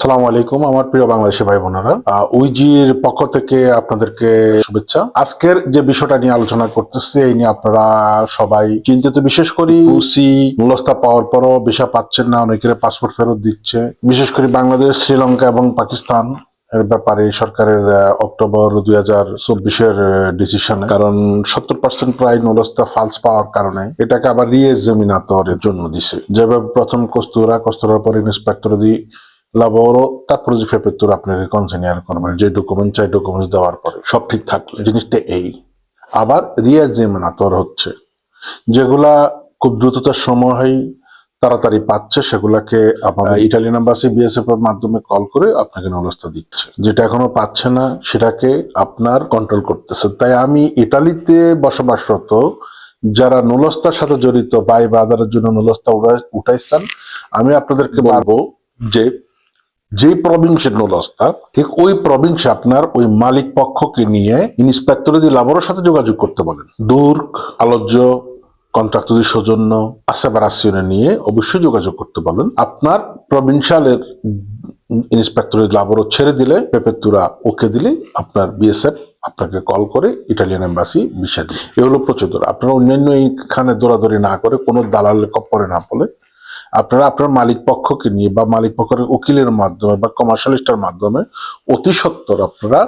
সালাম আলাইকুম, আমার প্রিয় বাংলাদেশি ভাই বোনেরা। উইজির পক্ষ থেকে আপনাদেরকে শুভেচ্ছা। আজকের যে বিষয়টা নিয়ে আলোচনা করতেছি, এই নিয়ে আপনারা সবাই চিন্তিত। বিশেষ করে উসি, মূলস্থা পাওয়ার পরও ভিসা পাচ্ছেন না, অনেকের পাসপোর্ট ফেরত দিচ্ছে। বিশেষ করে বাংলাদেশ, শ্রীলঙ্কা এবং পাকিস্তান এর ব্যাপারে সরকারের অক্টোবর দুই হাজার চব্বিশের ডিসিশন কারণ সত্তর পার্সেন্ট প্রায় নুলস্তা ফালস পাওয়ার কারণে এটাকে আবার রিএক্সামিনাতরের জন্য দিছে। যেভাবে প্রথম কস্তুরা, কস্তুরার পর ইন্সপেক্টর দি লাবরও তারপরে যে ফেপেত্তর আপনাকে কনসেনিয়ার করবেন যে ডকুমেন্ট চাই ডকুমেন্টস দেওয়ার পরে সব ঠিক থাকলে জিনিসটা এই। আবার রিয়াজিমিনাতর হচ্ছে যেগুলা খুব দ্রুততার সময় তাড়াতাড়ি পাচ্ছে সেগুলাকে আমার ইটালিয়ান এম্বাসি বিএসএফ এর মাধ্যমে কল করে আপনাকে নলস্তা দিচ্ছে। যেটা এখনও পাচ্ছে না সেটাকে আপনার কন্ট্রোল করতেছে। তাই আমি ইটালিতে বসবাসরত যারা নুলস্তার সাথে জড়িত ভাই ব্রাদারের জন্য নুলস্তা উঠাইছেন আমি আপনাদেরকে বলব যে যে প্রভিন্সের নুলস্তা ঠিক ওই প্রভিন্সে আপনার ওই মালিক পক্ষকে নিয়ে ইন্সপেক্টর যদি লাবরের সাথে যোগাযোগ করতে বলেন, দুর্গ আলোচ্য কন্ট্রাক্টরি সৌজন্য আসাবারাসিয়নে নিয়ে অবশ্যই যোগাযোগ করতে বলেন। আপনার প্রভিনশিয়ালের ইন্সপেক্টরের লাবরও ছেড়ে দিলে, পেপেতুরা ওকে দিলে আপনার বিএসএফ আপনাকে কল করে ইটালিয়ান এম্বাসি বিষয় দিবে এ হলো প্রচুর আপনারা অন্যান্য এইখানে দৌড়াদৌড়ি না করে কোনো দালালের কপ্পরে না বলে আপনারা আপনার মালিক পক্ষকে নিয়ে বা মালিক পক্ষের উকিলের মাধ্যমে বা কমার্শিয়ালিস্টের মাধ্যমে অতি সত্তর আপনারা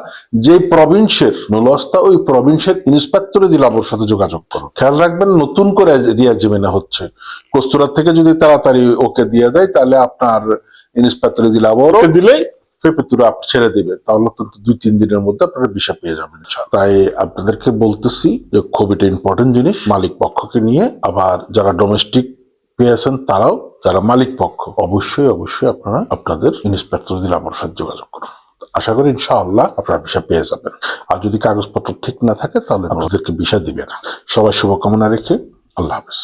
যে প্রভিন্সের নলস্তা ওই প্রভিন্সের ইন্সপেক্টরে দিলাবর সাথে যোগাযোগ করুন খেয়াল রাখবেন নতুন করে রিয়াজিমেনা হচ্ছে। কস্তুরার থেকে যদি তাড়াতাড়ি ওকে দিয়ে দেয়, তাহলে আপনার ইন্সপেক্টরে দিলাবর দিলেই পেপেতুরা ছেড়ে দিবে। তাহলে তো দুই, তিন দিনের মধ্যে আপনারা বিষা পেয়ে যাবেন তাই আপনাদেরকে বলতেছি যে খুব এটা ইম্পর্টেন্ট জিনিস মালিক পক্ষকে নিয়ে। আবার যারা ডোমেস্টিক পেয়েছেন তারাও যারা মালিক পক্ষ। অবশ্যই অবশ্যই আপনারা আপনাদের ইন্সপেক্টর দিলে আমার সাথে যোগাযোগ করুন। আশা করি ইনশাআল্লাহ আপনারা ভিসা পেয়ে যাবেন। আর যদি কাগজপত্র ঠিক না থাকে তাহলে আমাদেরকে ভিসা দিবে না। সবাই শুভকামনা রেখে আল্লাহ হাফেজ।